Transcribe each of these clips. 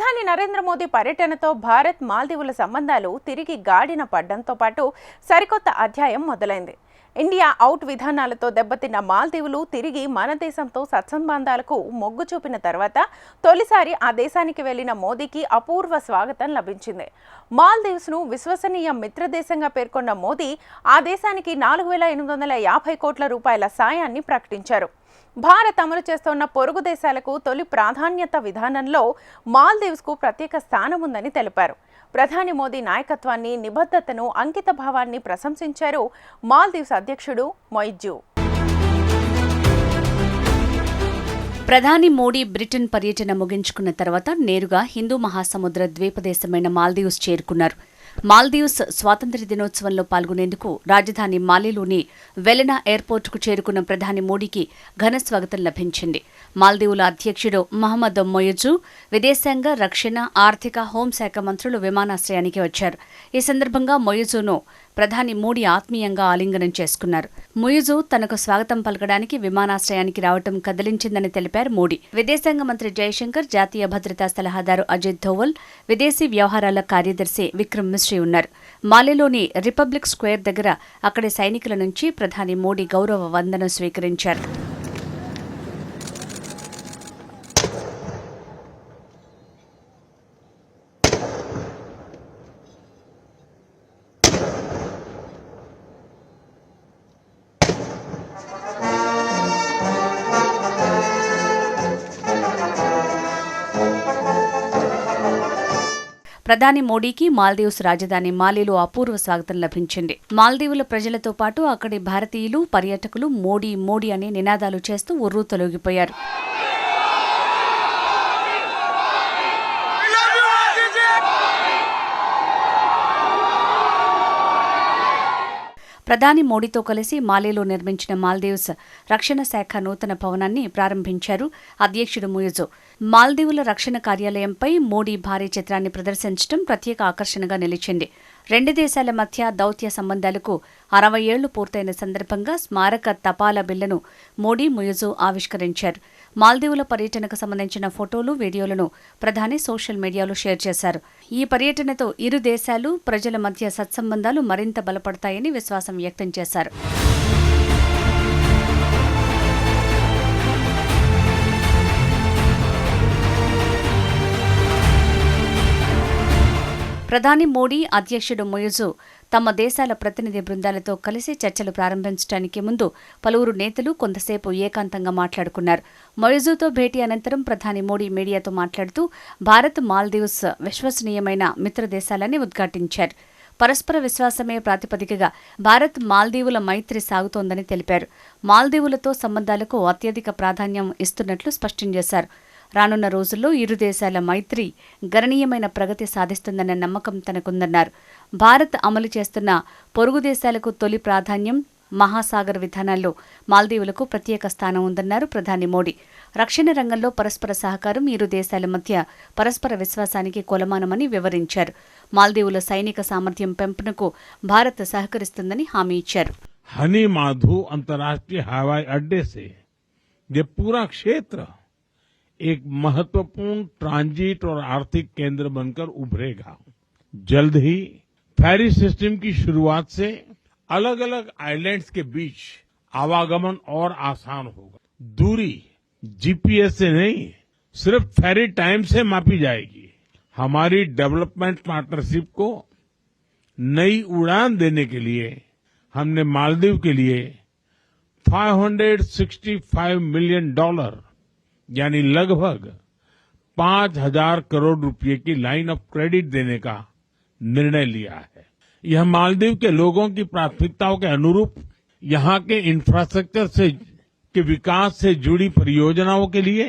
ప్రధాని నరేంద్ర మోదీ పర్యటనతో భారత్ మాల్దీవుల సంబంధాలు తిరిగి గాడిన పడ్డంతో పాటు సరికొత్త అధ్యాయం మొదలైంది. ఇండియా అవుట్ విధానాలతో దెబ్బతిన్న మాల్దీవులు తిరిగి మన దేశంతో సత్సంబంధాలకు మొగ్గు చూపిన తర్వాత తొలిసారి ఆ దేశానికి వెళ్ళిన మోదీకి అపూర్వ స్వాగతం లభించింది. మాల్దీవ్స్ను విశ్వసనీయ మిత్రదేశంగా పేర్కొన్న మోదీ ఆ దేశానికి నాలుగు వేల ఎనిమిది వందల యాభై కోట్ల రూపాయల సాయాన్ని ప్రకటించారు. భారత్ అమలు చేస్తున్న పొరుగు దేశాలకు తొలి ప్రాధాన్యత విధానంలో మాల్దీవ్స్కు ప్రత్యేక స్థానం ఉందని తెలిపారు. ప్రధాని మోదీ నాయకత్వాన్ని నిబద్ధతను అంకిత భావాన్ని ప్రశంసించారు మాల్దీవ్స్ అధ్యక్షుడు మొయిజ్జు. ప్రధాని మోడీ బ్రిటన్ పర్యటన ముగించుకున్న తర్వాత నేరుగా హిందూ మహాసముద్ర ద్వీపదేశమైన మాల్దీవ్స్ చేరుకున్నారు. మాల్దీవ్స్ స్వాతంత్ర్య దినోత్సవంలో పాల్గొనేందుకు రాజధాని మాలేలోని వెలెనా ఎయిర్పోర్టుకు చేరుకున్న ప్రధాని మోడీకి ఘన స్వాగతం లభించింది. మాల్దీవుల అధ్యక్షుడు మహమ్మద్ మొయజు విదేశాంగ రక్షణ ఆర్థిక హోంశాఖ మంత్రులు విమానాశ్రయానికి వచ్చారు. ఈ సందర్భంగా మొయజును ప్రధాని మోడీ ఆత్మీయంగా ఆలింగనం చేసుకున్నారు. ముయుజు తనకు స్వాగతం పలకడానికి విమానాశ్రయానికి రావటం కదిలించిందని తెలిపారు మోడీ. విదేశాంగ మంత్రి జయశంకర్ జాతీయ భద్రతా సలహాదారు అజిత్ ధోవల్ విదేశీ వ్యవహారాల కార్యదర్శి విక్రమ్ మిశ్రీ ఉన్నారు. మాలేలోని రిపబ్లిక్ స్క్వేర్ దగ్గర అక్కడి సైనికుల నుంచి ప్రధాని మోడీ గౌరవ వందనం స్వీకరించారు. ప్రధాని మోడీకి మాల్దీవ్స్ రాజధాని మాలిలో అపూర్వ స్వాగతం లభించింది. మాల్దీవుల ప్రజలతో పాటు అక్కడి భారతీయులు పర్యాటకులు మోడీ మోడీ అనే నినాదాలు చేస్తూ ఉర్రూ తొలగిపోయారు ప్రధాని మోడీతో కలిసి మాలేలో నిర్మించిన మాల్దీవ్స్ రక్షణ శాఖ నూతన భవనాన్ని ప్రారంభించారు అధ్యక్షుడు ముయుజో. మాల్దీవుల రక్షణ కార్యాలయంపై మోడీ భారీ చిత్రాన్ని ప్రదర్శించడం ప్రత్యేక ఆకర్షణగా నిలిచింది. రెండు దేశాల మధ్య దౌత్య సంబంధాలకు అరవై ఏళ్ళు పూర్తయిన సందర్భంగా స్మారక తపాలా బిల్లును మోడీ ముయజు ఆవిష్కరించారు. మాల్దీవుల పర్యటనకు సంబంధించిన ఫోటోలు వీడియోలను ప్రధాని సోషల్ మీడియాలో షేర్ చేశారు. ఈ పర్యటనతో ఇరు దేశాలు ప్రజల మధ్య సత్సంబంధాలు మరింత బలపడతాయని విశ్వాసం వ్యక్తం చేశారు. ప్రధాని మోడీ అధ్యక్షుడు మొయజు తమ దేశాల ప్రతినిధి బృందాలతో కలిసి చర్చలు ప్రారంభించడానికి ముందు పలువురు నేతలు కొంతసేపు ఏకాంతంగా మాట్లాడుకున్నారు. మొయజుతో భేటీ అనంతరం ప్రధాని మోడీ మీడియాతో మాట్లాడుతూ భారత్ మాల్దీవ్స్ విశ్వసనీయమైన మిత్ర దేశాలని ఉద్ఘాటించారు. పరస్పర విశ్వాసమే ప్రాతిపదికగా భారత్ మాల్దీవుల మైత్రి సాగుతోందని తెలిపారు. మాల్దీవులతో సంబంధాలకు అత్యధిక ప్రాధాన్యం ఇస్తున్నట్లు స్పష్టం చేశారు. రానున్న రోజుల్లో ఇరు దేశాల మైత్రి గణనీయమైన ప్రగతి సాధిస్తుందన్న నమ్మకం తనకుందన్నారు భారత్ అమలు చేస్తున్న పొరుగు దేశాలకు తొలి ప్రాధాన్యం మహాసాగర్ విధానాల్లో మాల్దీవులకు ప్రత్యేక స్థానం ఉందన్నారు ప్రధాని మోడీ రక్షణ రంగంలో పరస్పర సహకారం ఇరు దేశాల మధ్య పరస్పర విశ్వాసానికి కొలమానమని వివరించారు మాల్దీవుల సైనిక సామర్థ్యం పెంపునకు భారత్ సహకరిస్తుందని హామీ ఇచ్చారు हनी माधु अंतर्राष्ट्रीय हवाई अड्डे से ये पूरा क्षेत्र एक महत्वपूर्ण ट्रांजिट और आर्थिक केंद्र बनकर उभरेगा। जल्द ही फेरी सिस्टम की शुरुआत से अलग अलग आइलैंड्स के बीच आवागमन और आसान होगा। दूरी जीपीएस से नहीं, सिर्फ़ फेरी टाइम से मापी जाएगी। हमारी डेवलपमेंट पार्टनरशिप को नई उड़ान देने के लिए, हमने मालदीव के लिए 565 मिलियन डॉलर यानी लगभग पाँच हज़ार करोड़ रुपए की लाइन ऑफ़ क्रेडिट देने का निर्णय लिया है। यह मालदीव के लोगों की प्राथमिकताओं के अनुरूप यहाँ के इंफ्रास्ट्रक्चर से, के विकास से जुड़ी परियोजनाओं के लिए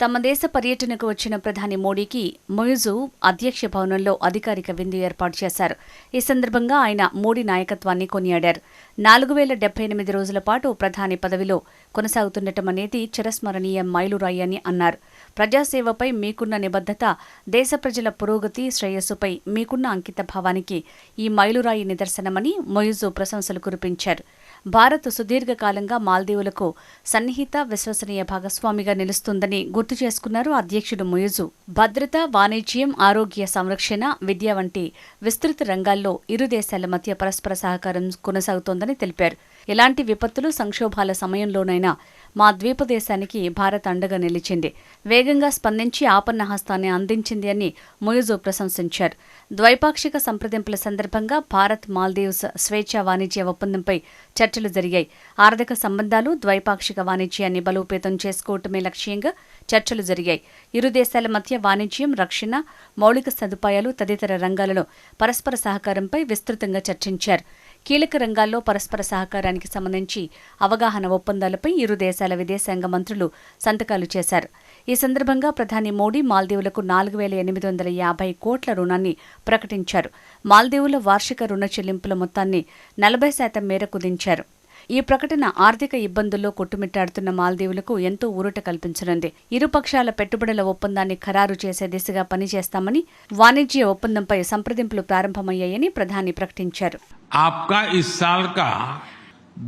తమ దేశ పర్యటనకు వచ్చిన ప్రధాని మోడీకి మొయిజు అధ్యక్ష భవనంలో అధికారిక విందు ఏర్పాటు చేశారు. ఈ సందర్భంగా ఆయన మోడీ నాయకత్వాన్ని కొనియాడారు. నాలుగు వేల డెబ్బై ఎనిమిది రోజుల పాటు ప్రధాని పదవిలో కొనసాగుతుండటం అనేది చిరస్మరణీయ మైలురాయి అని అన్నారు. ప్రజాసేవపై మీకున్న నిబద్ధత దేశ ప్రజల పురోగతి శ్రేయస్సుపై మీకున్న అంకిత భావానికి ఈ మైలురాయి నిదర్శనమని మొయిజు ప్రశంసలు కురిపించారు. భారత్ సుదీర్ఘకాలంగా మాల్దీవులకు సన్నిహిత విశ్వసనీయ భాగస్వామిగా నిలుస్తుందని గుర్తు చేసుకున్నారు అధ్యక్షుడు ముయుజు. భద్రత వాణిజ్యం ఆరోగ్య సంరక్షణ విద్య వంటి విస్తృత రంగాల్లో ఇరు దేశాల మధ్య పరస్పర సహకారం కొనసాగుతోందని తెలిపారు. ఎలాంటి విపత్తులు సంక్షోభాల సమయంలోనైనా మా ద్వీప దేశానికి భారత్ అండగా నిలిచింది. వేగంగా స్పందించి ఆపన్న హస్తాన్ని అందించింది అని ముయుజు ప్రశంసించారు. ద్వైపాక్షిక సంప్రదింపుల సందర్భంగా భారత్ మాల్దీవ్స్ స్వేచ్ఛా వాణిజ్య ఒప్పందంపై చర్చలు జరిగాయి. ఆర్థిక సంబంధాలు ద్వైపాక్షిక వాణిజ్యాన్ని బలోపేతం చేసుకోవటమే లక్ష్యంగా చర్చలు జరిగాయి. ఇరు దేశాల మధ్య వాణిజ్యం రక్షణ మౌలిక సదుపాయాలు తదితర రంగాలలో పరస్పర సహకారంపై విస్తృతంగా చర్చించారు. కీలక రంగాల్లో పరస్పర సహకారానికి సంబంధించి అవగాహన ఒప్పందాలపై ఇరు దేశాల విదేశాంగ మంత్రులు సంతకాలు చేశారు. ఈ సందర్భంగా ప్రధాని మోడీ మాల్దీవులకు నాలుగు వేల ఎనిమిది వందల యాభై కోట్ల రుణాన్ని ప్రకటించారు. మాల్దీవుల వార్షిక రుణ చెల్లింపుల మొత్తాన్ని నలభై శాతం మేరకు దించారు. ఈ ప్రకటన ఆర్థిక ఇబ్బందుల్లో కొట్టుమిట్టాడుతున్న మాల్దీవులకు ఎంతో ఊరట కల్పించనుంది ఇరు పక్షాల పెట్టుబడుల ఒప్పందాన్ని ఖరారు చేసే దిశగా పనిచేస్తామని వాణిజ్య ఒప్పందంపై సంప్రదింపులు ప్రారంభమయ్యాయని ప్రధాని ప్రకటించారు आपका इस साल का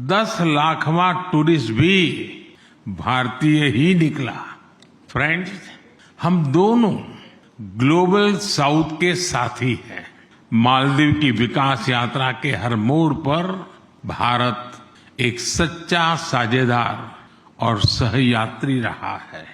दस लाखवां टूरिस्ट भी भारतीय ही निकला फ्रेंड्स हम दोनों ग्लोबल साउथ के साथी हैं मालदीव की विकास यात्रा के हर मोड़ पर भारत एक सच्चा साझेदार और सहयात्री रहा है।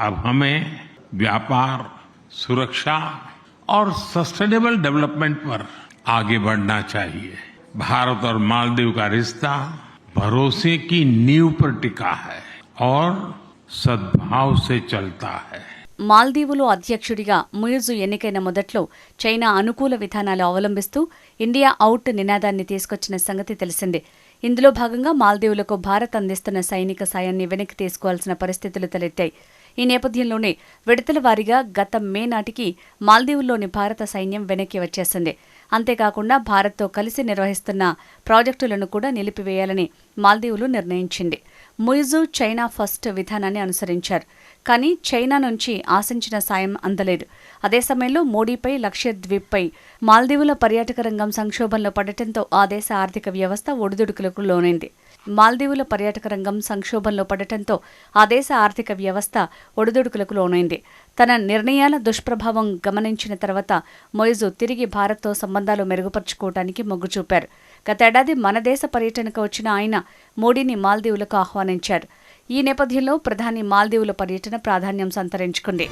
अब हमें व्यापार, सुरक्षा और सस्टेनेबल डेवलपमेंट पर आगे बढ़ना चाहिए। भारत और मालदीव का रिश्ता भरोसे की नींव पर टिका है और सद्भाव से चलता है। మాల్దీవులు అధ్యక్షుడిగా ముయిజు ఎన్నికైన మొదట్లో చైనా అనుకూల విధానాలు అవలంబిస్తూ ఇండియా అవుట్ నినాదాన్ని తీసుకొచ్చిన సంగతి తెలిసిందే. ఇందులో భాగంగా మాల్దీవులకు భారత్ అందిస్తున్న సైనిక సాయాన్ని వెనక్కి తీసుకోవాల్సిన పరిస్థితులు తలెత్తాయి. ఈ నేపథ్యంలోనే విడతల వారీగా గత మే నాటికి మాల్దీవుల్లోని భారత సైన్యం వెనక్కి వచ్చేసింది. అంతేకాకుండా భారత్తో కలిసి నిర్వహిస్తున్న ప్రాజెక్టులను కూడా నిలిపివేయాలని మాల్దీవులు నిర్ణయించింది. ముయిజు చైనా ఫస్ట్ విధానాన్ని అనుసరించారు. కానీ చైనా నుంచి ఆశించిన సాయం అందలేదు. అదే సమయంలో మోడీపై లక్షద్వీప్పై మాల్దీవుల పర్యాటక రంగం సంక్షోభంలో పడటంతో ఆ దేశ ఆర్థిక వ్యవస్థ ఒడిదుడుకులకు లోనైంది. మాల్దీవుల పర్యాటక రంగం సంక్షోభంలో పడటంతో ఆ దేశ ఆర్థిక వ్యవస్థ ఒడిదుడుకులకు లోనైంది. తన నిర్ణయాల దుష్ప్రభావం గమనించిన తర్వాత మొయిజు తిరిగి భారత్తో సంబంధాలు మెరుగుపరుచుకోవటానికి మొగ్గు చూపారు గతేడాది మన దేశ పర్యటనకు వచ్చిన ఆయన మోడీని మాల్దీవులకు ఆహ్వానించారు. ఈ నేపథ్యంలో ప్రధాని మాల్దీవుల పర్యటన ప్రాధాన్యం సంతరించుకుంది.